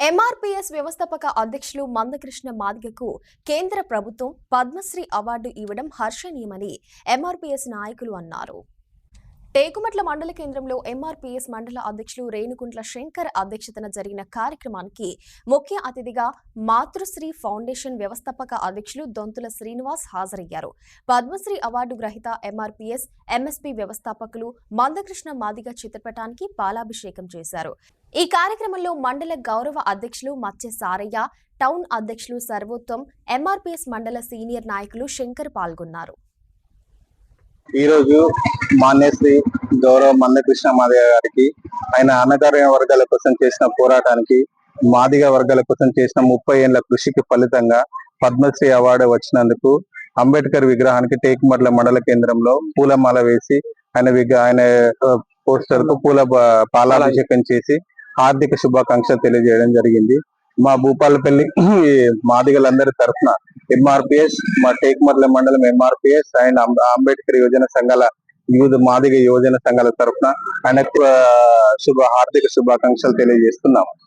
MRPS వ్యవస్థాపక అధ్యక్షులు మందకృష్ణ మాదిగకు కేంద్ర ప్రభుత్వం పద్మశ్రీ అవార్డు ఇవ్వడం హర్షణీయమని ఎంఆర్పీఎస్ నాయకులు అన్నారు. టేకుమట్ల మండల కేంద్రంలో ఎంఆర్పీఎస్ మండల అధ్యక్షులు రేణుకుంట్ల శంకర్ అధ్యక్షతన జరిగిన కార్యక్రమానికి ముఖ్య అతిథిగా మాతృశ్రీ ఫౌండేషన్ వ్యవస్థాపక అధ్యక్షులు దొంతుల శ్రీనివాస్ హాజరయ్యారు. పద్మశ్రీ అవార్డు గ్రహీత ఎంఆర్పీఎస్ ఎంఎస్పీ వ్యవస్థాపకులు మందకృష్ణ మాదిగ చిత్రపటానికి పాలాభిషేకం చేశారు. ఈ కార్యక్రమంలో మండల గౌరవ అధ్యక్షులు మత్స్య సారయ్య టౌన్ అధ్యక్షులు సర్వోత్తం ఎంఆర్పీఎస్ మండల సీనియర్ నాయకులు శంకర్ పాల్గొన్నారు. ఈ రోజు మాన్యశ్రీ గౌరవ మందకృష్ణ మాదిగ గారికి ఆయన అన్నకార్య వర్గాల కోసం చేసిన పోరాటానికి మాదిగ వర్గాల కోసం చేసిన ముప్పై ఏళ్ళ కృషికి ఫలితంగా పద్మశ్రీ అవార్డు వచ్చినందుకు అంబేద్కర్ విగ్రహానికి టేకుమట్ల మండల కేంద్రంలో పూలమాల వేసి ఆయన ఆయన పోస్టర్కు పూల పాలాభిషేకం చేసి ఆర్థిక శుభాకాంక్షలు తెలియజేయడం జరిగింది. మా భూపాలపల్లి మాదిగలందరి తరఫున ఎంఆర్పిఎస్ మా టేక్మర్ల మండలం ఎంఆర్పిఎస్ అండ్ అంబేద్కర్ యోజన సంఘాల యూత్ మాదిగ యోజన సంఘాల తరఫున ఆయనకు శుభ హార్దిక శుభాకాంక్షలు తెలియజేస్తున్నాము.